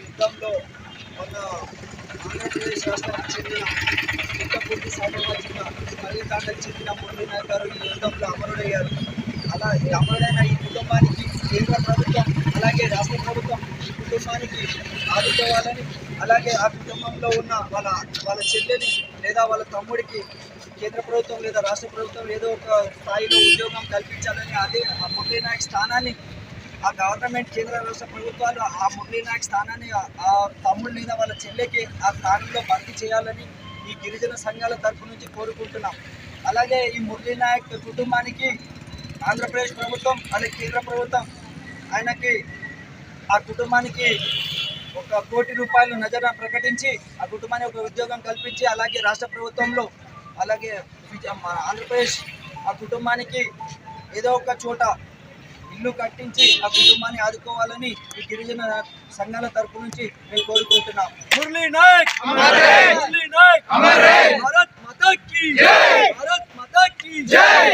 యుద్ధంలో మన ఆంధ్రప్రదేశ్ రాష్ట్రానికి చెందిన పుట్టపూర్తి సమాజిక తల్లిదండ్రులకు చెందిన మురళీ నాయక్ గారు ఈ యుద్ధంలో అమరుడయ్యారు. అలా అమరుడైన ఈ కుటుంబానికి కేంద్ర ప్రభుత్వం అలాగే రాష్ట్ర ప్రభుత్వం ఈ కుటుంబానికి ఆదుకోవాలని అలాగే ఆ కుటుంబంలో ఉన్న వాళ్ళ వాళ్ళ చెల్లెని లేదా వాళ్ళ తమ్ముడికి కేంద్ర ప్రభుత్వం లేదా రాష్ట్ర ప్రభుత్వం ఏదో ఒక స్థాయిలో ఉద్యోగం కల్పించాలని అదే ఆ మురళీ నాయక్ స్థానాన్ని ఆ గవర్నమెంట్ కేంద్ర రాష్ట్ర ప్రభుత్వాలు ఆ మురళీ నాయక్ స్థానాన్ని ఆ- తమ్ముడు లేదా వాళ్ళ చెల్లెకి ఆ స్థానంలో భర్తీ చేయాలని ఈ గిరిజన సంఘాల తరపు నుంచి కోరుకుంటున్నాం. అలాగే ఈ మురళీ నాయక్ కుటుంబానికి ఆంధ్రప్రదేశ్ ప్రభుత్వం అలాగే కేంద్ర ప్రభుత్వం ఆయనకి ఆ కుటుంబానికి ఒక కోటి రూపాయలు నజర ప్రకటించి ఆ కుటుంబానికి ఒక ఉద్యోగం కల్పించి అలాగే రాష్ట్ర ప్రభుత్వంలో అలాగే ఆంధ్రప్రదేశ్ ఆ కుటుంబానికి ఏదో ఒక చోట ఇల్లు కట్టించి ఆ కుటుంబాన్ని ఆదుకోవాలని ఈ గిరిజన సంఘాల తరపు నుంచి మేము కోరుకుంటున్నాం. మురళీ నాయక్! మురళీ నాయక్! భారత్ మాతా కీ భారత్ మాతా కీ జై!